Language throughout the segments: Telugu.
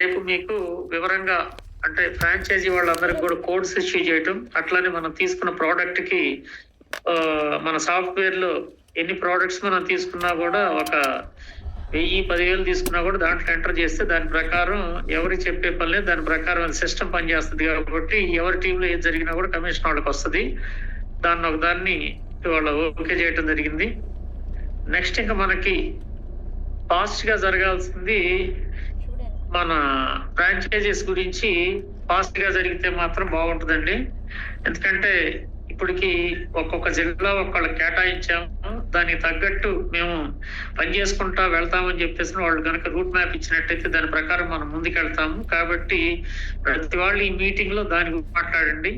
రేపు మీకు వివరంగా అంటే ఫ్రాంచైజీ వాళ్ళందరికీ కూడా కోడ్స్ ఇష్యూ చేయటం అట్లానే మనం తీసుకున్న ప్రోడక్ట్కి మన సాఫ్ట్వేర్లో ఎన్ని ప్రోడక్ట్స్ మనం తీసుకున్నా కూడా ఒక వెయ్యి పదివేలు తీసుకున్నా కూడా దాంట్లో ఎంటర్ చేస్తే దాని ప్రకారం ఎవరు చెప్పే పని లేదు దాని ప్రకారం సిస్టమ్ పనిచేస్తుంది కాబట్టి ఎవరి టీంలో ఏది జరిగినా కూడా కమిషన్ వాళ్ళకి వస్తుంది. దాన్ని ఒక దాన్ని వాళ్ళు ఓకే చేయటం జరిగింది. నెక్స్ట్ ఇంకా మనకి ఫాస్ట్గా జరగాల్సింది మన ఫ్రాంచైజీస్ గురించి ఫాస్ట్గా జరిగితే మాత్రం బాగుంటుందండి. ఎందుకంటే ఇప్పటికి ఒక్కొక్క జిల్లా ఒక్కళ్ళు కేటాయించాము. దానికి తగ్గట్టు మేము పని చేసుకుంటా వెళ్తామని చెప్పేసి వాళ్ళు కనుక రూట్ మ్యాప్ ఇచ్చినట్టయితే దాని ప్రకారం మనం ముందుకెళ్తాము. కాబట్టి ప్రతి వాళ్ళు ఈ మీటింగ్లో దాని గురించి మాట్లాడండి.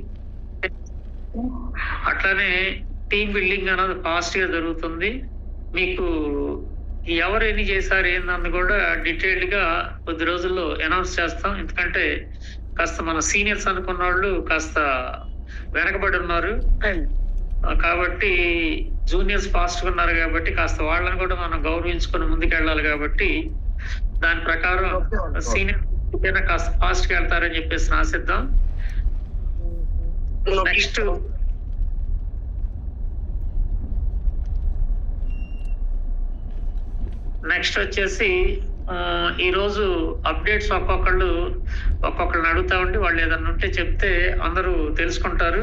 అట్లానే టీమ్ బిల్డింగ్ అనేది ఫాస్ట్గా జరుగుతుంది. మీకు ఎవరు ఎన్ని చేశారు ఏందని కూడా డీటెయిల్డ్గా కొద్ది రోజుల్లో అనౌన్స్ చేస్తాం. ఎందుకంటే కాస్త మన సీనియర్స్ అనుకున్న వాళ్ళు కాస్త వెనకబడి ఉన్నారు. కాబట్టి జూనియర్స్ ఫాస్ట్ ఉన్నారు కాబట్టి కాస్త వాళ్ళని కూడా మనం గౌరవించుకొని ముందుకెళ్ళాలి కాబట్టి దాని ప్రకారం సీనియర్ కాస్త ఫాస్ట్గా వెళ్తారని చెప్పేసి ఆశిద్దాం. నెక్స్ట్ నెక్స్ట్ వచ్చేసి ఈరోజు అప్డేట్స్ ఒక్కొక్కళ్ళు ఒక్కొక్కళ్ళని అడుగుతా ఉండి వాళ్ళు ఏదన్నా ఉంటే చెప్తే అందరూ తెలుసుకుంటారు.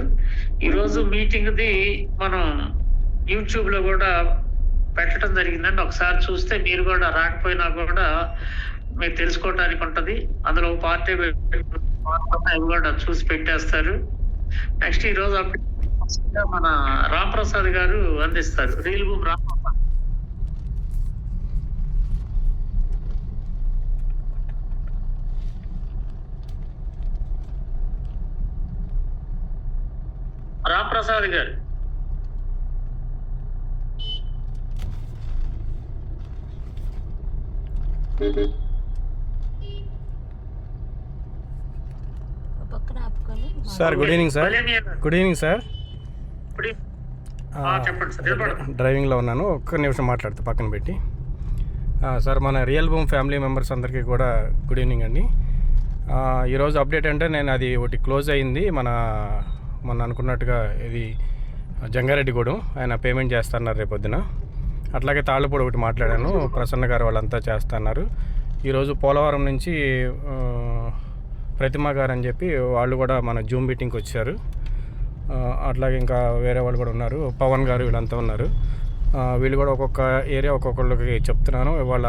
ఈరోజు మీటింగ్ది మనం యూట్యూబ్లో కూడా పెట్టడం జరిగిందండి. ఒకసారి చూస్తే మీరు కూడా రాకపోయినా కూడా మీరు తెలుసుకోవడానికి ఉంటుంది. అందులో పార్టీ అవి కూడా చూసి పెట్టేస్తారు. నెక్స్ట్ ఈరోజు అప్డేట్ మన రామ్ ప్రసాద్ గారు అందిస్తారు. రీల్ భూమి రామ్ ప్రసాద్ గారు. Sir good evening sir. Good evening sir. డ్రైవింగ్లో ఉన్నాను. ఒక్క నిమిషం మాట్లాడుతూ పక్కన పెట్టి. సార్ మన రియల్ బూమ్ ఫ్యామిలీ మెంబర్స్ అందరికీ కూడా గుడ్ ఈవినింగ్ అండి. ఈరోజు అప్డేట్ అంటే నేను అది ఒకటి క్లోజ్ అయింది. మన మొన్న అనుకున్నట్టుగా ఇది జంగారెడ్డిగూడెం. ఆయన పేమెంట్ చేస్తున్నారు రేపొద్దున. అట్లాగే తాళ్ళపూడి ఒకటి మాట్లాడాను. ప్రసన్న గారు వాళ్ళంతా చేస్తున్నారు. ఈరోజు పోలవరం నుంచి ప్రతిమ గారు అని చెప్పి వాళ్ళు కూడా మన జూమ్ మీటింగ్కి వచ్చారు. అట్లాగే ఇంకా వేరే వాళ్ళు కూడా ఉన్నారు. పవన్ గారు వీళ్ళంతా ఉన్నారు. వీళ్ళు కూడా ఒక్కొక్క ఏరియా ఒక్కొక్కళ్ళకి చెప్తున్నాను. వాళ్ళ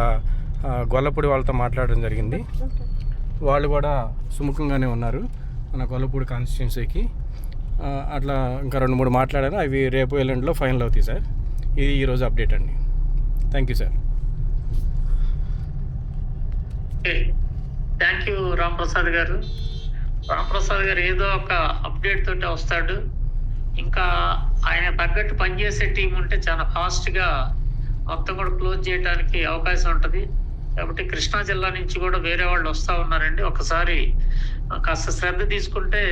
గొల్లపూడి వాళ్ళతో మాట్లాడడం జరిగింది. వాళ్ళు కూడా సుముఖంగానే ఉన్నారు. మన గొల్లపూడి కాన్స్టిట్యున్సీకి. అట్లా ఇంకా రెండు మూడు మాట్లాడాను. అవి రేపు ఎల్లుండిలో ఫైనల్ అవుతాయి సార్. ఇది ఈరోజు అప్డేట్ అండి. Thank you sir. Thank you Ramprasad గారు. రాంప్రసాద్ గారు ఏదో ఒక అప్డేట్ తోటి వస్తాడు. ఇంకా ఆయన తగ్గట్టు పనిచేసే టీం ఉంటే చాలా ఫాస్ట్గా మొత్తం కూడా క్లోజ్ చేయడానికి అవకాశం ఉంటుంది. కాబట్టి కృష్ణా జిల్లా నుంచి కూడా వేరే వాళ్ళు వస్తూ ఉన్నారండి. ఒకసారి కాస్త శ్రద్ధ తీసుకుంటే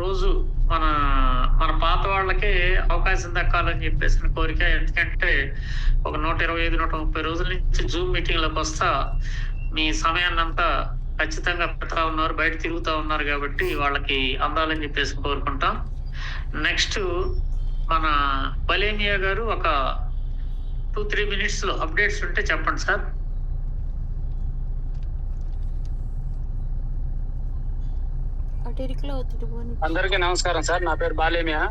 రోజు మన మన పాత వాళ్ళకే అవకాశం దక్కాలని చెప్పేసిన కోరిక. ఎందుకంటే ఒక నూట ఇరవై ఐదు నూట ముప్పై రోజుల నుంచి జూమ్ మీటింగ్లకు వస్తా మీ సమయాన్ని అంతా ఖచ్చితంగా పెడతా ఉన్నారు బయట తిరుగుతూ ఉన్నారు కాబట్టి వాళ్ళకి అందాలని చెప్పేసి కోరుకుంటాం. నెక్స్ట్ మన బలేమియా గారు ఒక టూ త్రీ మినిట్స్లో అప్డేట్స్ ఉంటే చెప్పండి సార్ అటు ఇరుకులో ఒత్తిడి పోని అందరికీ నమస్కారం సార్ నా పేరు బాలేమియా?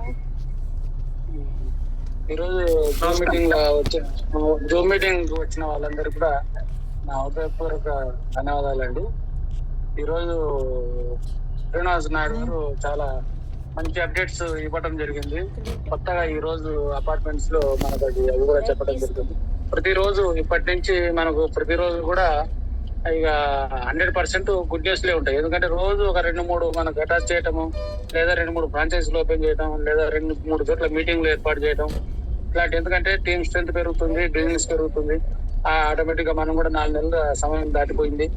ఈరోజు జూమ్ మీటింగ్లో వచ్చిన జూమ్ మీటింగ్ వచ్చిన వాళ్ళందరికీ కూడా నా హృదయపూర్వక ధన్యవాదాలండి. ఈరోజు శ్రీనివాస్ నాయుడు గారు చాలా మంచి అప్డేట్స్ ఇవ్వడం జరిగింది. కొత్తగా ఈ రోజు అపార్ట్మెంట్స్లో మనకు అది అవి కూడా చెప్పడం జరిగింది. ప్రతిరోజు ఇప్పటి నుంచి మనకు ప్రతిరోజు కూడా ఇక హండ్రెడ్ పర్సెంట్ గుడ్ న్యూస్లే ఉంటాయి. ఎందుకంటే రోజు ఒక రెండు మూడు మనకు అటాచ్ చేయటము లేదా రెండు మూడు ఫ్రాంచైజీలు ఓపెన్ చేయడం లేదా రెండు మూడు చోట్ల మీటింగ్లు ఏర్పాటు చేయడం ఇట్లాంటి ఎందుకంటే టీమ్ స్ట్రెంత్ పెరుగుతుంది బిజినెస్ పెరుగుతుంది. ఆటోమేటిక్గా మనం కూడా నాలుగు నెలల సమయం దాటిపోయింది.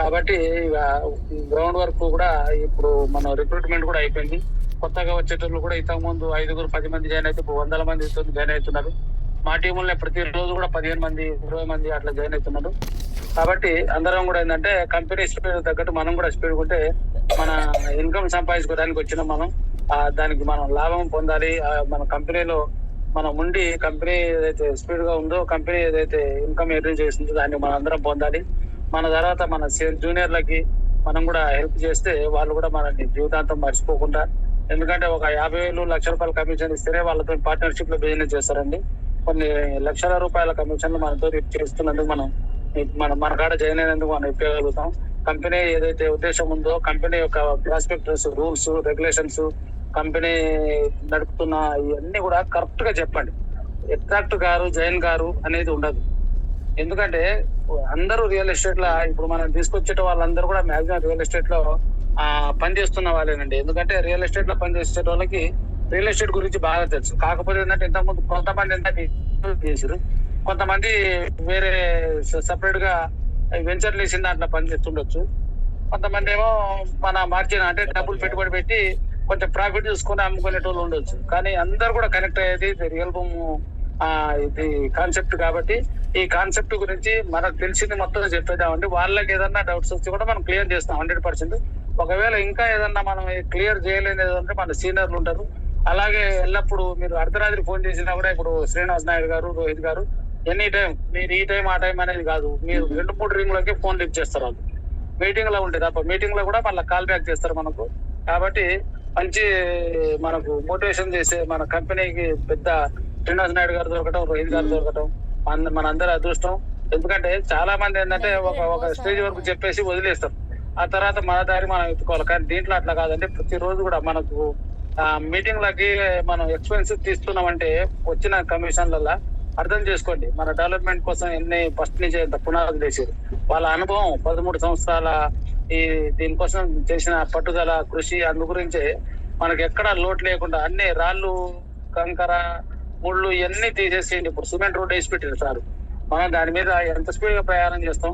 కాబట్టి ఇక గ్రౌండ్ వర్క్ కూడా ఇప్పుడు మన రిక్రూట్మెంట్ కూడా అయిపోయింది. కొత్తగా వచ్చేటోళ్ళు కూడా ఇంతకు ముందు ఐదుగురు పది మంది జాయిన్ అయితే ఇప్పుడు వందల మంది జాయిన్ అవుతున్నారు. మా టీములనే ప్రతి రోజు కూడా పదిహేను మంది ఇరవై మంది అట్లా జాయిన్ అవుతున్నారు కాబట్టి అందరం కూడా ఏంటంటే కంపెనీ స్పీడ్ తగ్గట్టు మనం కూడా స్పీడ్ ఉంటే మన ఇన్కమ్ సంపాదించుకోవడానికి వచ్చిన మనం. దానికి మనం లాభం పొందాలి. మన కంపెనీలో మనం ఉండి కంపెనీ ఏదైతే స్పీడ్గా ఉందో కంపెనీ ఏదైతే ఇన్కమ్ ఎర్న్ చేసిందో దాన్ని మనం అందరం పొందాలి. మన తర్వాత మన జూనియర్లకి మనం కూడా హెల్ప్ చేస్తే వాళ్ళు కూడా మనల్ని జీవితాంతం మర్చిపోకుండా ఎందుకంటే ఒక యాభై వేలు లక్ష రూపాయలు కమిషన్ ఇస్తేనే వాళ్ళతో పార్ట్నర్షిప్లో బిజినెస్ చేస్తారండి. కొన్ని లక్షల రూపాయల కమిషన్ మనతో చేస్తున్నందుకు మనం మన మన కాడ జాయిన్ అయినందుకు మనం ఇప్పగలుగుతాం కంపెనీ ఏదైతే ఉద్దేశం ఉందో కంపెనీ యొక్క ప్రాస్పెక్టర్స్ రూల్స్ రెగ్యులేషన్స్ కంపెనీ నడుపుతున్న ఇవన్నీ కూడా కరెక్ట్గా చెప్పండి. ఎట్రాక్ట్ గారు జైన్ గారు అనేది ఉండదు. ఎందుకంటే అందరూ రియల్ ఎస్టేట్లో ఇప్పుడు మనం తీసుకొచ్చేట వాళ్ళందరూ కూడా మాక్సిమం రియల్ ఎస్టేట్లో పనిచేస్తున్న వాళ్ళేనండి. ఎందుకంటే రియల్ ఎస్టేట్లో పనిచేసే వాళ్ళకి రియల్ ఎస్టేట్ గురించి బాగా తెలుసు. కాకపోతే ఏంటంటే ఇంతకుముందు కొంతమంది ఏంటంటే చేసారు కొంతమంది వేరే సపరేట్గా వెంచర్ వేసిన దాంట్లో పని చేస్తుండొచ్చు. కొంతమంది ఏమో మన మార్జిన్ అంటే డబ్బులు పెట్టుబడి పెట్టి కొంచెం ప్రాఫిట్ చూసుకొని అమ్ముకునేటోళ్ళు ఉండొచ్చు. కానీ అందరు కూడా కనెక్ట్ అయ్యేది రియల్ భూమ్ ఇది కాన్సెప్ట్ కాబట్టి ఈ కాన్సెప్ట్ గురించి మనకు తెలిసింది మొత్తం చెప్పేదామండి వాళ్ళకి ఏదన్నా డౌట్స్ వచ్చి కూడా మనం క్లియర్ చేస్తాం. హండ్రెడ్ పర్సెంట్ ఒకవేళ ఇంకా ఏదన్నా మనం క్లియర్ చేయలేని ఏదంటే మన సీనియర్లు ఉంటారు. అలాగే ఎల్లప్పుడు మీరు అర్ధరాత్రి ఫోన్ చేసినా కూడా ఇప్పుడు శ్రీనివాస్ నాయుడు గారు రోహిత్ గారు ఎనీ టైం మీరు ఈ టైం ఆ టైం అనేది కాదు. మీరు రెండు మూడు రింగ్ లకి ఫోన్ లిఫ్ట్ చేస్తారు వాళ్ళు. మీటింగ్లో ఉంటుంది తప్ప మీటింగ్లో కూడా మళ్ళీ కాల్ బ్యాక్ చేస్తారు మనకు. కాబట్టి మంచి మనకు మోటివేషన్ చేసే మన కంపెనీకి పెద్ద శ్రీనివాస్ నాయుడు గారు దొరకటం రోహిత్ గారు దొరకటం మన మనందరి అదృష్టం. ఎందుకంటే చాలా మంది ఏంటంటే ఒక ఒక స్టేజ్ వరకు చెప్పేసి వదిలేస్తారు. ఆ తర్వాత మన దారి మనం ఎత్తుకోవాలి. కానీ దీంట్లో అట్లా కాదండి. ప్రతిరోజు కూడా మనకు మీటింగ్లకి మీటింగ్ లకి మనం ఎక్స్పెన్సెస్ తీస్తున్నామంటే వచ్చిన కమిషన్లలో అర్థం చేసుకోండి. మన డెవలప్మెంట్ కోసం ఎన్ని ఫస్ట్ నుంచి ఎంత పునాదులు చేసేది వాళ్ళ అనుభవం పదమూడు సంవత్సరాల ఈ దీనికోసం చేసిన పట్టుదల కృషి అందు గురించే మనకి ఎక్కడ లోటు లేకుండా అన్ని రాళ్ళు కంకర ముళ్ళు ఇవన్నీ తీసేసేయండి. ఇప్పుడు సిమెంట్ రోడ్ వేసి పెట్టారు సార్. మనం దాని మీద ఎంత స్పీడ్గా ప్రయాణం చేస్తాం?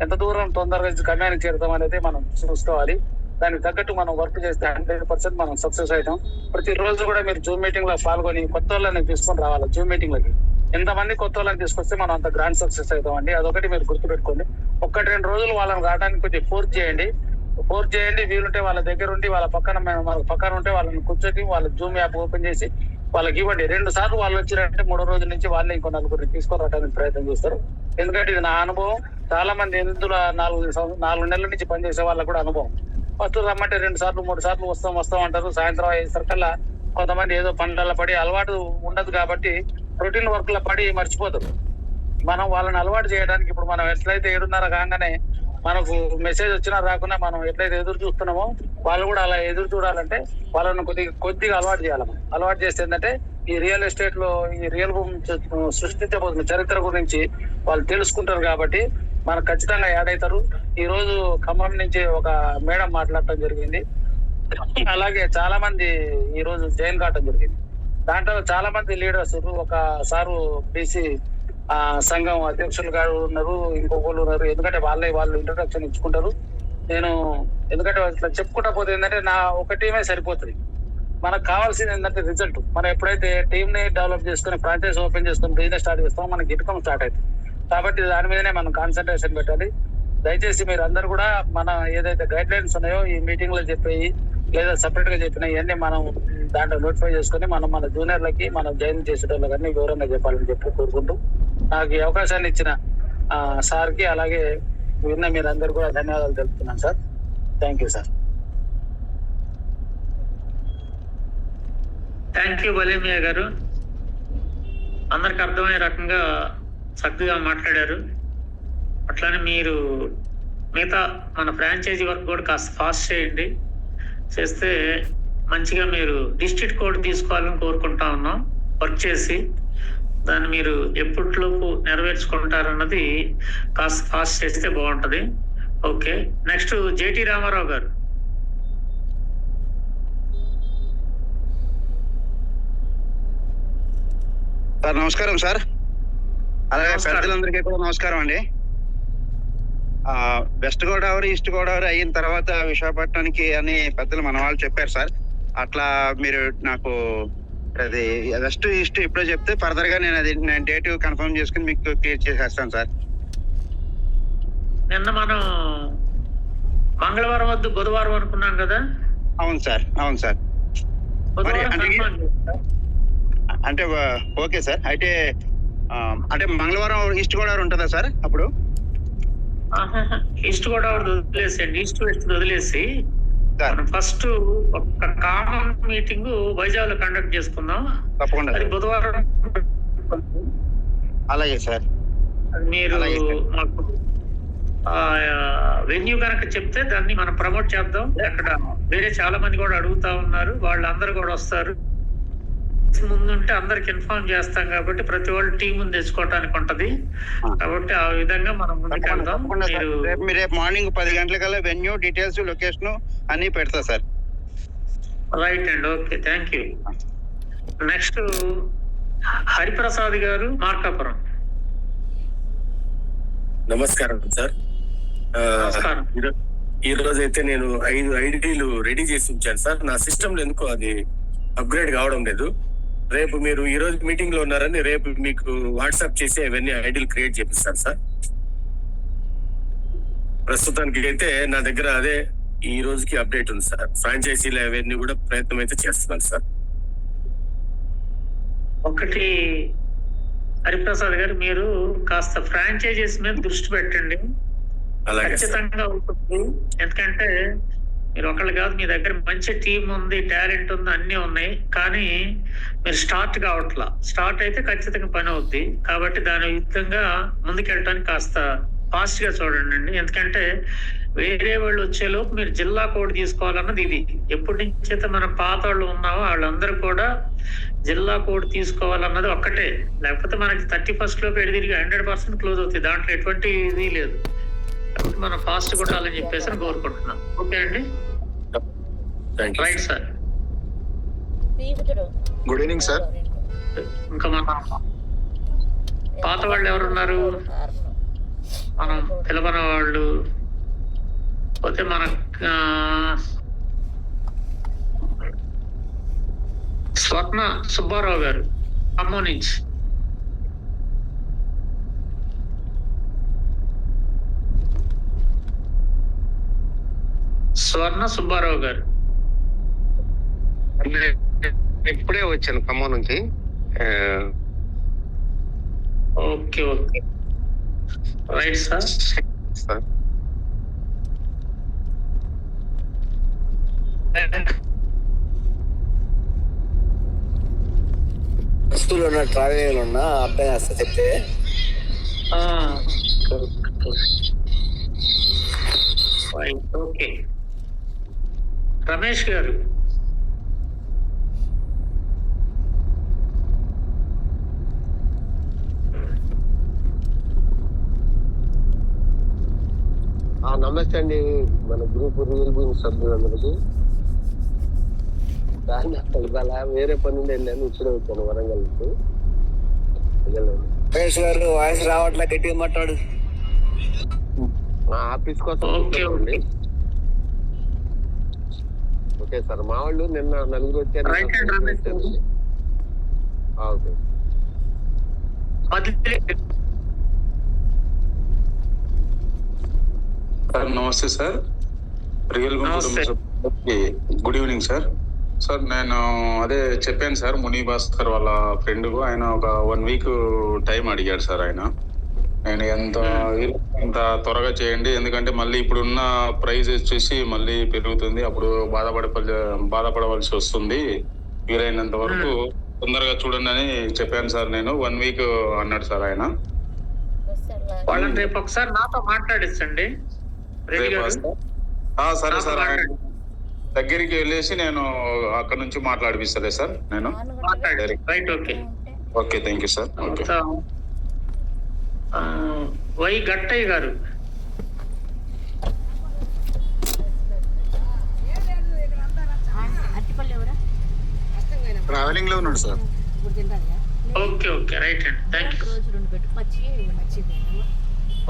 ఎంత దూరం తొందరగా గమ్యానికి చేరుతాం అనేది మనం చూసుకోవాలి. దానికి తగ్గట్టు మనం వర్క్ చేస్తే హండ్రెడ్ పర్సెంట్ మనం సక్సెస్ అవుతాం. ప్రతి రోజు కూడా మీరు జూమ్ మీటింగ్లో పాల్గొని కొత్త వాళ్ళని తీసుకొని రావాలి జూమ్ మీటింగ్ లకి. ఎంతమంది కొత్త వాళ్ళని తీసుకొస్తే మనం అంత గ్రాండ్ సక్సెస్ అవుతాం అండి. అదొకటి మీరు గుర్తుపెట్టుకోండి. ఒక్కటి రెండు రోజులు వాళ్ళని రావడానికి కొంచెం ఫోర్స్ చేయండి. ఫోర్స్ చేయండి వీలుంటే వాళ్ళ దగ్గర ఉండి వాళ్ళ పక్కన వాళ్ళ పక్కన ఉంటే వాళ్ళని కూర్చొని వాళ్ళ జూమ్ యాప్ ఓపెన్ చేసి వాళ్ళకి ఇవ్వండి. రెండు సార్లు వాళ్ళు వచ్చినారంటే మూడో రోజు నుంచి వాళ్ళే ఇంకో నలుగురిని తీసుకురావడానికి ప్రయత్నం చేస్తారు. ఎందుకంటే ఇది నా అనుభవం. చాలా మంది ఇందులో నాలుగు నాలుగు నెలల నుంచి పనిచేసే వాళ్ళకి కూడా అనుభవం. వస్తువులు రమ్మంటే రెండు సార్లు మూడు సార్లు వస్తాం వస్తాం అంటారు. సాయంత్రం అయ్యేసరికల్లా కొంతమంది ఏదో పనులలో పడి అలవాటు ఉండదు కాబట్టి రొటీన్ వర్క్లో పడి మర్చిపోతారు. మనం వాళ్ళని అలవాటు చేయడానికి ఇప్పుడు మనం ఎట్లయితే ఏడున్నర కాగానే మనకు మెసేజ్ వచ్చినా రాకుండా మనం ఎట్లయితే ఎదురు చూస్తున్నామో వాళ్ళు కూడా అలా ఎదురు చూడాలంటే వాళ్ళని కొద్దిగా కొద్దిగా అలవాటు చేయాలి మనం. అలవాటు చేస్తే ఏంటంటే ఈ రియల్ ఎస్టేట్లో ఈ రియల్ భూమి సృష్టించబోతున్న చరిత్ర గురించి వాళ్ళు తెలుసుకుంటారు కాబట్టి మనకు ఖచ్చితంగా యాడ్ అవుతారు ఈ రోజు ఖమ్మం నుంచి ఒక మేడం మాట్లాడటం జరిగింది. అలాగే చాలా మంది ఈ రోజు జైన్ కావటం జరిగింది. దాంట్లో చాలా మంది లీడర్స్ ఒక సారు బీసీ సంఘం అధ్యక్షులు గారు ఉన్నారు ఇంకొకళ్ళు ఉన్నారు. ఎందుకంటే వాళ్ళే వాళ్ళు ఇంట్రడక్షన్ ఇచ్చుకుంటారు. నేను ఎందుకంటే ఇట్లా చెప్పుకుంటా పోతే ఏంటంటే నా ఒక టీమే సరిపోతుంది. మనకు కావాల్సింది ఏంటంటే రిజల్ట్ మనం ఎప్పుడైతే టీమ్ని డెవలప్ చేసుకుని ఫ్రాంచైజ్ ఓపెన్ చేసుకుని బిజినెస్ స్టార్ట్ చేస్తామో మనకి ఇన్కమ్ స్టార్ట్ అవుతుంది. కాబట్టి దాని మీదనే మనం కాన్సన్ట్రేషన్ పెట్టాలి. దయచేసి మీరు అందరు కూడా మన ఏదైతే గైడ్ లైన్స్ ఉన్నాయో ఈ మీటింగ్లో చెప్పేవి లేదా సపరేట్గా చెప్పిన ఇవన్నీ మనం దాంట్లో నోటిఫై చేసుకుని మనం మన జూనియర్లకి మనం జాయిన్ చేసేటోళ్ళకి అన్ని వివరంగా చెప్పాలని చెప్పి కోరుకుంటూ నాకు ఈ అవకాశాన్ని ఇచ్చిన సార్కి అలాగే విన్న మీరందరూ కూడా ధన్యవాదాలు తెలుపుతున్నాను sir. Thank you sir thank you Balemiya గారు. అందరికి అర్థమయ్యే రకంగా చక్కగా మాట్లాడారు. అట్లానే మీరు మిగతా మన ఫ్రాంచైజీ వర్క్ కూడా కాస్త ఫాస్ట్ చేయండి. చేస్తే మంచిగా మీరు డిస్ట్రిక్ట్ కోడ్ తీసుకోవాలని కోరుకుంటా ఉన్నాం. వర్క్ చేసి దాన్ని మీరు ఎప్పటిలోపు నెరవేర్చుకుంటారన్నది కాస్త ఫాస్ట్ చేస్తే బాగుంటుంది. ఓకే నెక్స్ట్ జేటి రామారావు గారు. సార్ నమస్కారం సార్. అలాగే. పెద్దలందరికీ కూడా నమస్కారం అండి. వెస్ట్ గోదావరి ఈస్ట్ గోదావరి అయిన తర్వాత విశాఖపట్నానికి అని పెద్దలు మన వాళ్ళు చెప్పారు సార్. అట్లా మీరు నాకు అది వెస్ట్ ఈస్ట్ ఎప్పుడో చెప్తే ఫర్దర్గా నేను అది నేను డేట్ కన్ఫర్మ్ చేసుకుని మీకు క్లియర్ చేసేస్తాను సార్. నిన్న మనం మంగళవారం వద్దు బుధవారం అనుకున్నాం కదా? అవును సార్ అవును సార్. అంటే- ఓకే సార్. అయితే అంటే మంగళవారం ఈస్ట్ గోదావరి ఉంటుందా సార్ అప్పుడు. ఈస్ట్ గోదావరి వదిలేసేయండి. ఈస్ట్ వెస్ట్ వదిలేసి ఫస్ట్ ఒక కామన్ మీటింగ్ వైజాగ్లో కండక్ట్ చేసుకుందాం. తప్పకుండా అది. బుధవారం. అలాగే సార్. మీరు. మాకు వెన్యూ కనుక చెప్తే దాన్ని మనం ప్రమోట్ చేద్దాం. అక్కడ వేరే చాలా మంది కూడా అడుగుతా ఉన్నారు. వాళ్ళందరూ కూడా వస్తారు. ముందుంటే అందరికి ఇన్ఫార్మ్ చేస్తాం కాబట్టి ప్రతి వాళ్ళు టీం తెచ్చుకోవటానికి ఉంటది. కాబట్టి ఆ విధంగా మనం ముందుకెళ్దాం మీరు రేపు మీరు రేపు మార్నింగ్ పది గంటలకల్లా వెన్యూ డీటెయిల్స్ లొకేషన్ అన్ని పెడతా సార్. రైట్ అండి okay thank you next Hariprasad గారు మార్కాపురం. నమస్కారం సార్. ఈ రోజు అయితే నేను ఐదు ఐడీలు రెడీ చేసి ఉంచాను సార్. నా సిస్టమ్లో ఎందుకో అది అప్గ్రేడ్ కావడం లేదు. రేపు మీరు ఈ రోజు మీటింగ్లో ఉన్నారని రేపు మీకు వాట్సాప్ చేసి అవన్నీ ఐడీలు క్రియేట్ చేపిస్తాను సార్. ప్రస్తుతానికి అయితే నా దగ్గర అదే ఈ రోజుకి అప్డేట్ ఉంది సార్. ఫ్రాంచైజీలు అవన్నీ కూడా ప్రయత్నం అయితే చేస్తున్నాను సార్. ఒకటి హరిప్రసాద్ గారు మీరు కాస్త ఫ్రాంచైజీస్ మీద దృష్టి పెట్టండి. ఖచ్చితంగా ఉంటుంది. ఎందుకంటే మీరు ఒకళ్ళు కాదు మీ దగ్గర మంచి టీం ఉంది టాలెంట్ ఉంది అన్ని ఉన్నాయి. కానీ మీరు స్టార్ట్ కావట్లా. స్టార్ట్ అయితే ఖచ్చితంగా పని అవుద్ది. కాబట్టి దాని విధంగా ముందుకెళ్ళటానికి కాస్త ఫాస్ట్గా చూడండి అండి ఎందుకంటే వేరే వాళ్ళు వచ్చేలోపు మీరు జిల్లా కోడ్ తీసుకోవాలన్నది ఇది. ఎప్పటి నుంచి అయితే మన పాత వాళ్ళు ఉన్నామో వాళ్ళందరూ కూడా జిల్లా కోడ్ తీసుకోవాలన్నది ఒక్కటే. లేకపోతే మనకి థర్టీ ఫస్ట్ లోపు ఎడిదిరిగి హండ్రెడ్ పర్సెంట్ క్లోజ్ అవుతుంది దాంట్లో ఎటువంటి ఇది లేదు. కాబట్టి మనం ఫాస్ట్ కొట్టాలని చెప్పేసి అని కోరుకుంటున్నాం. ఓకే అండి right sir good evening sir ఇంకా మన పాత వాళ్ళు ఎవరున్నారు మనం పిలవన వాళ్ళు పోతే మన స్వర్ణ సుబ్బారావు గారు ఖమ్మం నుంచి. స్వర్ణ సుబ్బారావు గారు. ఇప్పుడే వచ్చాను ఖమ్మం నుంచి. Okay okay. Right sir. Sir. బస్సులో ఉన్న ట్రావెలింగ్ ఉన్న అర్థం చేస్తా చెప్తే ఓకే రమేష్ గారు. నమస్తే అండి మన గ్రూప్ రియల్ బీయింగ్ సభ్యులందరికీ. దాన్ని అసలు ఇవాళ వేరే పని ఉండి వెళ్ళాను ఇప్పుడే వచ్చాను వరంగల్ గారు వాయిస్ రావట్లే గట్టిగా మాట్లాడు. మా ఆఫీస్ కోసం ఓకే, వచ్చానండి. ఓకే. సార్ మా వాళ్ళు నిన్న నలుగురు వచ్చారు. ఓకే. సార్ నమస్తే sir. Real. Good evening sir. Sir నేను అదే చెప్పాను సార్ ముని భాస్కర్ వాళ్ళ ఫ్రెండ్. ఆయన ఒక వన్ వీక్ టైం అడిగాడు సార్ ఆయన. నేను ఎంత ఎంత త్వరగా చేయండి ఎందుకంటే మళ్ళీ ఇప్పుడున్న ప్రైస్ వచ్చేసి మళ్ళీ పెరుగుతుంది. అప్పుడు బాధపడ బాధపడవలసి వస్తుంది. వీలైనంత వరకు తొందరగా చూడండి అని చెప్పాను సార్ నేను. వన్ వీక్ అన్నాడు సార్ ఆయన. వాళ్ళని రేపు ఒకసారి నాతో మాట్లాడించండి రెడ్డి గారు? సరే సార్. దగ్గరికి వెళ్ళేసి నేను అక్కడ నుంచి మాట్లాడిపిస్తలే సార్ నేను. Right okay. Okay thank you sir. Okay. Y Gattaiah గారు. ట్రావెలింగ్లో ఉన్నాడు సార్. Okay okay. రైట్ అండి. Thank you.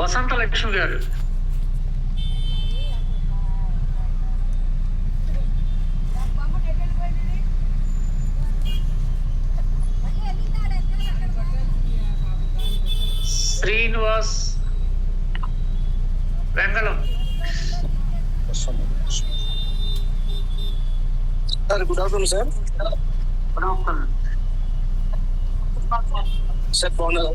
వసంత లక్ష్మి గారు. Srinivas Vengalam. Sir good afternoon sir. Good afternoon. Sir బాగున్నారు?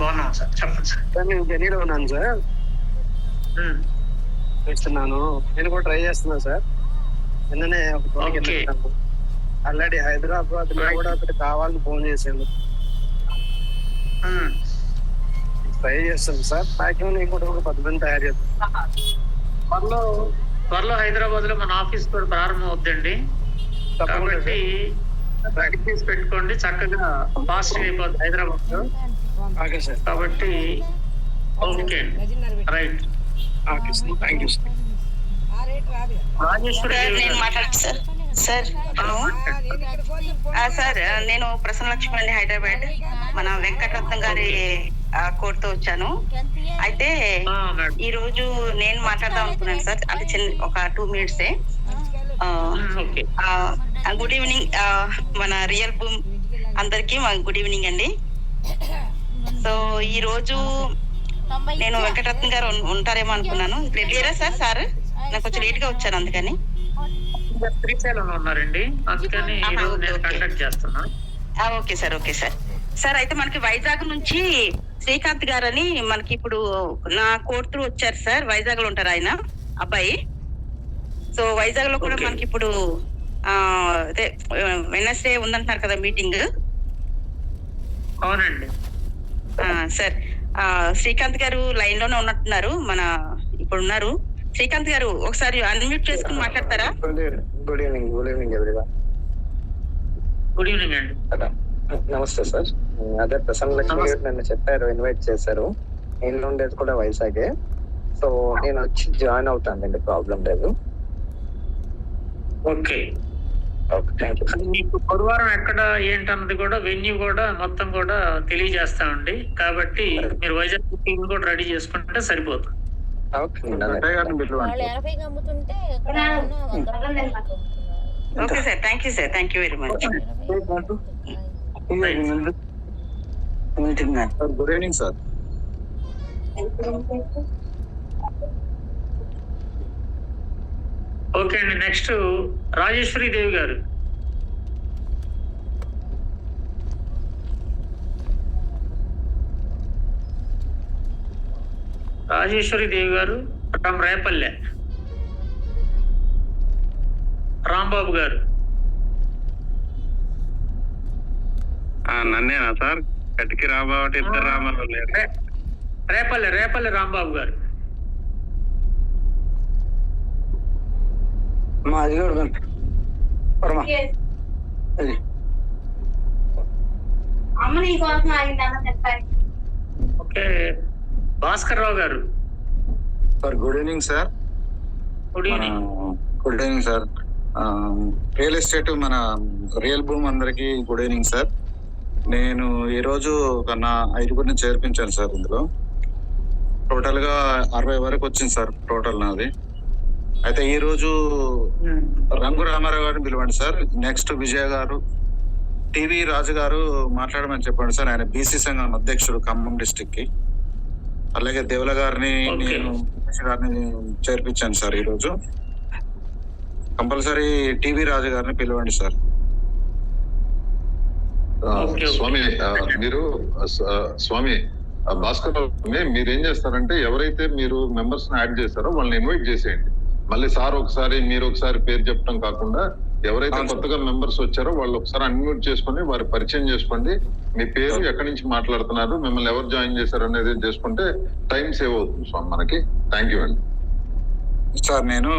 బాగున్నాం సార్. చెప్పండి సార్. సార్ నేను ఢిల్లీలో ఉన్నాను సార్. చేస్తున్నాను. నేను కూడా ట్రై చేస్తున్నాను సార్. నిన్ననే ఒక ఆల్రెడీ హైదరాబాద్లో కూడా ఒకటి కావాలని ఫోన్ చేశాను. ట్రై చేస్తాను సార్. ప్యాకింగ్ నేను కూడా ఒక పది మంది తయారు చేస్తాను త్వరలో త్వరలో హైదరాబాద్లో మన ఆఫీస్ కూడా ప్రారంభం తప్పకుండా కాబట్టి ప్రాక్టీస్ పెట్టుకోండి. చక్కగా ఫాస్ట్ అయిపోతుంది హైదరాబాద్లో సార్. కాబట్టి okay. Right. Okay sir. Thank you sir. ఆ రేట్ రాదు కదా. రాజేశ్వరి. మాట్లాడు సార్. సార్. హలో సార్ నేను ప్రసన్న లక్ష్మి అండి హైదరాబాద్. మన వెంకటరత్నం గారి కోర్టుతో వచ్చాను. అయితే ఈ రోజు నేను మాట్లాడదాం అనుకున్నాను సార్. అంటే చిన్న ఒక టూ మినిట్స్. గుడ్ ఈవినింగ్ మన రియల్ బూమ్ అందరికి గుడ్ ఈవినింగ్ అండి. సో ఈ రోజు నేను వెంకటరత్నం గారు ఉంటారేమో అనుకున్నాను. లేరా సార్? సార్? నాకు కొంచెం లేట్గా వచ్చాను అందుకని. శ్రీశైలంలో ఉన్నారండి. అందుకని ఈ రోజు నేను కండక్ట్ చేస్తున్నా. ఆ, okay sir okay sir. Sir అయితే మనకి వైజాగ్ నుంచి శ్రీకాంత్ గారని మనకి ఇప్పుడు నా కోర్టు త్రూ వచ్చారు సార్. వైజాగ్లో ఉంటారు ఆయన అబ్బాయి. సో వైజాగ్లో కూడా. మనకి ఇప్పుడు అదే వెనస్డే ఉందంటున్నారు కదా మీటింగ్. అవునండి. సార్ శ్రీకాంత్ గారు లైన్లోనే ఉన్నట్టున్నారు. మన ఇప్పుడు ఉన్నారు శ్రీకాంత్ గారు ఒకసారి అన్మ్యూట్ చేసుకుని మాట్లాడతారా? Good evening good evening everyone good evening అండి నమస్తే సార్ అదే ప్రసన్న లక్ష్మి గారు నన్ను చెప్పారు ఇన్వైట్ చేశారు. నేను ఉండేది కూడా వైజాగే. సో నేను వచ్చి జాయిన్ అవుతానండి ప్రాబ్లం లేదు. ఓకే. మీకు గురువారం ఎక్కడ ఏంటన్నది కూడా వెన్యూ కూడా మొత్తం కూడా తెలియజేస్తామండి కాబట్టి మీరు వైజాగ్ టీం కూడా రెడీ చేసుకుంటే సరిపోతుంది. వాళ్ళు ఎనభైకి అమ్ముతుంటే. Okay sir. Thank you sir. Thank you very much. Good evening sir. Okay అండి. నెక్స్ట్ రాజేశ్వరి దేవి గారు. రాజేశ్వరి దేవి గారు ఫ్రమ్ రేపల్లె. రాంబాబు గారు. నన్నేనా సార్? కటికి రాబాబు ఇద్దరు రామారావు లేరు. రే- రేపల్లె రేపల్లె రాంబాబు గారు. మా అది కూడా పరమా. అది. ఓకే. భాస్కర్ రావు గారు. Sir good evening sir. Good evening. Good evening sir. Real estate మన రియల్ భూమ్ అందరికి గుడ్ ఈవినింగ్ సార్. నేను ఈరోజు నా ఐదుగురిని చేర్పించాను సార్ ఇందులో. టోటల్గా అరవై వరకు వచ్చింది సార్ టోటల్ నాది. అయితే ఈ రోజు రంగు రామారావు గారిని పిలవండి సార్. నెక్స్ట్ విజయ్ గారు టీవీ రాజు గారు మాట్లాడమని చెప్పండి సార్. ఆయన బీసీ సంఘం అధ్యక్షుడు ఖమ్మం డిస్టిక్కి అలాగే దేవుల గారిని గారిని చేర్పించాను సార్ ఈ రోజు కంపల్సరీ టీవీ రాజు గారిని పిలవండి సార్. స్వామి మీరు స్వామి భాస్కర్ మీరు ఏం చేస్తారంటే ఎవరైతే మీరు మెంబర్స్ని యాడ్ చేస్తారో వాళ్ళని ఇన్వైట్ చేసేయండి. మళ్ళీ సార్ ఒకసారి మీరు ఒకసారి పేరు చెప్పడం కాకుండా ఎవరైతే. కొత్తగా మెంబర్స్ వచ్చారో వాళ్ళు ఒకసారి అన్మ్యూట్ చేసుకొని వారి పరిచయం చేసుకోండి. మీ పేరు ఎక్కడి నుంచి మాట్లాడుతున్నారు మిమ్మల్ని ఎవరు జాయిన్ చేశారు అనేది చేసుకుంటే టైం సేవ్ అవుతుంది స్వామి మనకి. థ్యాంక్ యూ అండి. సార్ నేను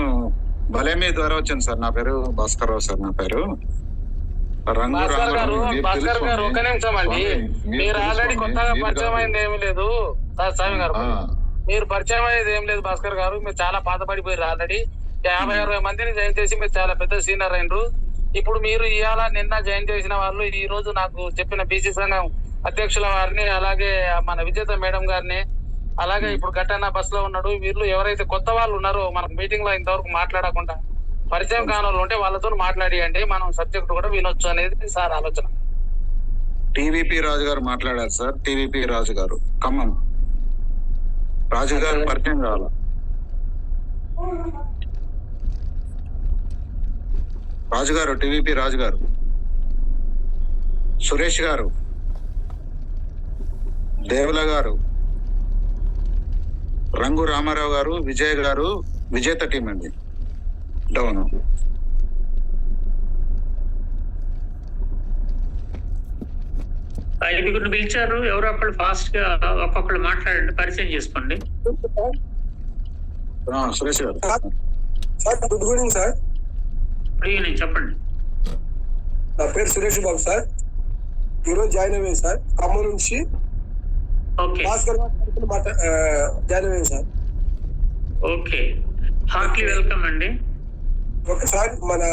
బలేమి ద్వారా వచ్చాను సార్. నా పేరు భాస్కర్ రావు సార్ నా పేరు. భాస్కర్ గారు మీరు భాస్కర్ తెలుసు గారు స్వామి. ఒక నిమిషం అండి. స్వామి, మీరు మీరు తెలుసు ఆల్రెడీ కొత్తగా పరిచయం. అయింది ఏమీ లేదు. స్వామి గారు మీరు పరిచయం అయ్యేది ఏం లేదు భాస్కర్ గారు. మీరు చాలా పాత పడిపోయారు ఆల్రెడీ యాభై అరవై మందిని జాయిన్ చేసి మీరు చాలా పెద్ద సీనియర్ అయినరు. ఇప్పుడు మీరు ఇవాళ నిన్న జాయిన్ చేసిన వాళ్ళు ఈ రోజు నాకు చెప్పిన బీసీ సంఘం అధ్యక్షుల వారిని అలాగే మన విజేత మేడం గారిని అలాగే ఇప్పుడు గట్టన్న బస్లో ఉన్నాడు. వీళ్ళు ఎవరైతే కొత్త వాళ్ళు ఉన్నారో మనకు మీటింగ్లో ఇంతవరకు మాట్లాడకుండా పరిచయం కాని వాళ్ళు ఉంటే వాళ్ళతో మాట్లాడియండి. మనం సబ్జెక్ట్ కూడా వినొచ్చు అనేది సార్ ఆలోచన. టీవీపీ రాజు గారు మాట్లాడారు సార్. టీవీపీ రాజు గారు ఖమ్మం. రాజు గారు పరిచయం కావాలా? రాజు గారు టీవీపీ రాజు గారు సురేష్ గారు. దేవుల గారు. రంగు రామారావు గారు విజయ్ గారు విజేత టీం అండి. డౌన్. ఐదుగురిని పిలిచారు. ఎవరో ఒకళ్ళు ఫాస్ట్గా ఒక్కొక్కళ్ళు మాట్లాడండి పరిచయం చేసుకోండి. ఆ, సురేష్ గారు. Sir good evening sir. Evening చెప్పండి. నా పేరు సురేష్ బాబు సార్. ఈరోజు జాయిన్ అయ్యాను సార్. ఖమ్మం నుంచి ఓకే. భాస్కర్ జాయిన్ అయ్యాను సార్. ఓకే. హార్ట్లీ వెల్కమ్ అండి. ఒకసారి మన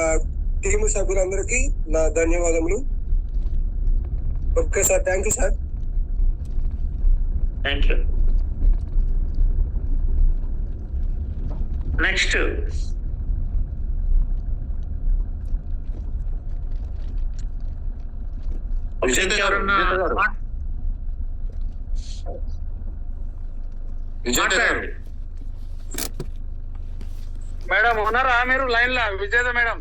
టీం సభ్యులందరికీ నా ధన్యవాదములు. Okay sir thank you sir. Thank you. Next. Vijetha ఎవరన్నా విజేత గారు. మేడం ఉన్నారా? మీరు లైన్ లా విజేత మేడం.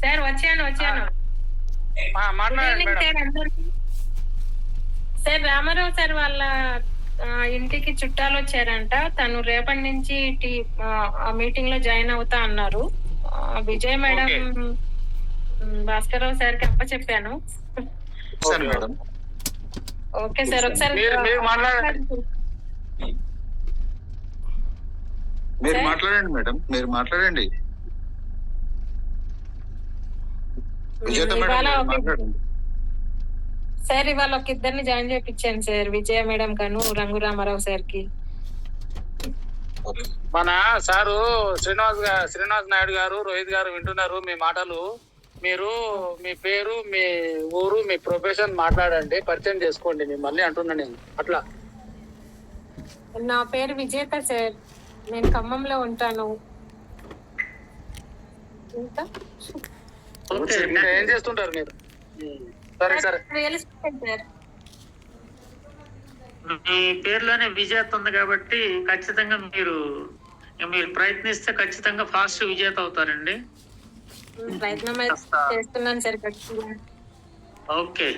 సార్ వచ్చాను వచ్చాను. సార్ రామారావు సార్ వాళ్ళ ఆ, ఇంటికి చుట్టాలు వచ్చారంట. తను రేపటి నుంచి మీటింగ్లో జాయిన్ అవుతా అన్నారు. విజయ్ మేడం. భాస్కరరావు సార్కి అప్ప చెప్పాను. సరే మేడం. ఓకే సార్ ఒకసారి మీరు- మీరు మాట్లాడండి. మీరు సార్? మాట్లాడండి మేడం. మీరు మాట్లాడండి. విజేత మేడం మాట్లాడండి. సార్ ఇవాళ ఒక ఇద్దరిని జాయిన్ చేయించాను సార్ విజయ మేడం కను రంగు రామారావు సార్కి మన సారు శ్రీనివాస్ శ్రీనివాస్ నాయుడు గారు రోహిత్ గారు వింటున్నారు మీ మాటలు. మీరు మీ పేరు మీ ఊరు మీ ప్రొఫెషన్ మాట్లాడండి పరిచయం చేసుకోండి మిమ్మల్ని అంటున్నా నేను. అట్లా. నా పేరు విజేత సార్. నేను ఖమ్మంలో ఉంటాను. ఇంకా? ఓకే ఏం చేస్తుంటారు మీరు? సరే సరే. Real estate sir. మీ పేరులోనే విజేత ఉంది కాబట్టి ఖచ్చితంగా మీరు మీరు ప్రయత్నిస్తే ఖచ్చితంగా ఫాస్ట్ విజేత అవుతారండి. ప్రయత్నం అయితే చేస్తున్నాను sir okay.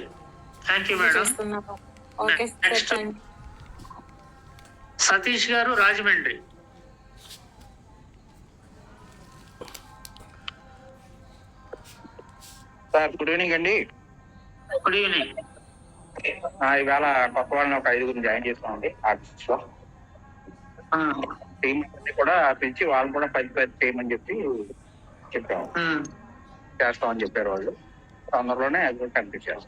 Thank you madam okay sir Satish గారు రాజమండ్రి. సార్ గుడ్ ఈవినింగ్ అండి. Good evening. ఆ, ఇవాళ కొత్త వాళ్ళని ఒక ఐదుగురిని జాయిన్ చేస్తామండి ఆఫీస్లో టీం కూడా పెంచి వాళ్ళు కూడా పది పది అని చెప్పి చెప్పాము చేస్తామని చెప్పారు వాళ్ళు. తొందరలోనే అది కూడా కనిపించారు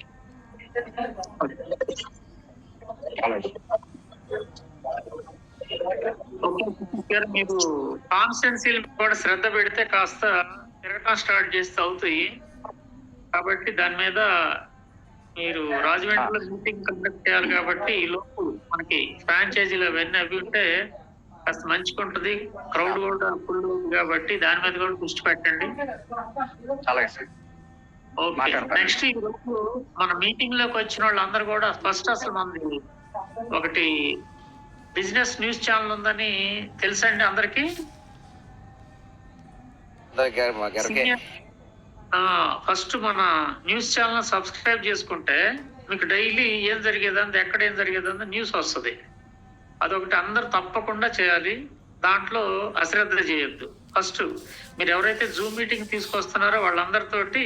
మీరు కాన్స్టెన్సీలు కూడా శ్రద్ధ పెడితే కాస్త తిరగటం స్టార్ట్ చేస్తే అవుతాయి. కాబట్టి దాని మీద మీరు రాజమండ్రిలో మీటింగ్ కండక్ట్ చేయాలి కాబట్టి ఈ లోపు మనకి ఫ్రాంచైజీలు అవన్నీ అవి ఉంటే కాస్త మంచిగా ఉంటది క్రౌడ్ కూడా ఫుల్ కాబట్టి దాని మీద కూడా దృష్టి పెట్టండి. అలాగే సార్. నెక్స్ట్ ఈ రోజు మన మీటింగ్లోకి వచ్చిన వాళ్ళందరూ కూడా ఫస్ట్ అసలు మనది ఒకటి బిజినెస్ న్యూస్ ఛానల్ ఉందని తెలుసండి అందరికి? ఫస్ట్ మన న్యూస్ ఛానల్ సబ్స్క్రైబ్ చేసుకుంటే మీకు డైలీ ఏం జరిగేదంది ఎక్కడ ఏం జరిగేదంది న్యూస్ వస్తుంది. అదొకటి అందరు తప్పకుండా చేయాలి. దాంట్లో అశ్రద్ధ చేయొద్దు. ఫస్ట్ మీరు ఎవరైతే జూమ్ మీటింగ్ తీసుకొస్తున్నారో వాళ్ళందరితోటి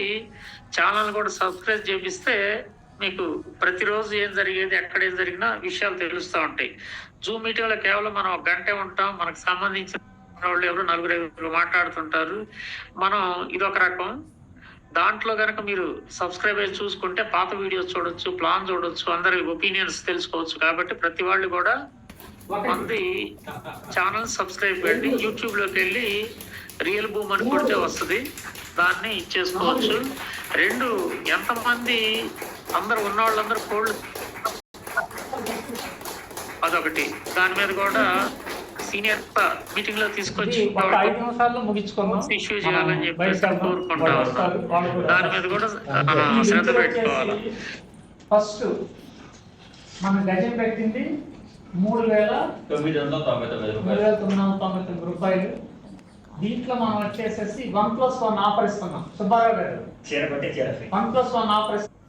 ఛానల్ కూడా సబ్స్క్రైబ్ చేపిస్తే మీకు ప్రతిరోజు ఏం జరిగేది ఎక్కడ ఏం జరిగినా విషయాలు తెలుస్తూ ఉంటాయి. జూమ్ మీటింగ్లో కేవలం మనం ఒక గంటే ఉంటాం. మనకు సంబంధించిన వాళ్ళు ఎవరు నలుగురు ఐదుగురు మాట్లాడుతుంటారు. మనం ఇదొక రకం. దాంట్లో కనుక మీరు సబ్స్క్రైబ్ అయ్యి చూసుకుంటే పాత వీడియోస్ చూడొచ్చు ప్లాన్ చూడొచ్చు అందరి ఒపీనియన్స్ తెలుసుకోవచ్చు. కాబట్టి ప్రతి వాళ్ళు కూడా మంది ఛానల్ సబ్స్క్రైబ్ చేయండి యూట్యూబ్లోకి వెళ్ళి రియల్ బూమ్ అని కొడితే వస్తుంది. దాన్ని ఇచ్చేసుకోవచ్చు. రెండు ఎంతమంది అందరు ఉన్న వాళ్ళందరూ కోళ్ళు అదొకటి. దాని మీద కూడా సీనియర్ మీటింగ్లో తీసుకొచ్చి ఇష్యూ చేయాలని చెప్పేసి కోరుకుంటా దాని మీద కూడా శ్రద్ధ పెట్టుకోవాలి. ఫస్ట్ మన గజం పెట్టింది మూడు వేల తొమ్మిది వందల తొంభై తొమ్మిది మూడు రూపాయలు. వేల తొమ్మిది వందల తొంభై తొమ్మిది రూపాయలు. దీంట్లో మనం వచ్చేసేసి వన్ ప్లస్ వన్ ఆఫర్ ఇస్తున్నాం సుబ్బారావు గారు. వన్ ప్లస్ వన్ ఆఫర్ ఇస్తున్నాం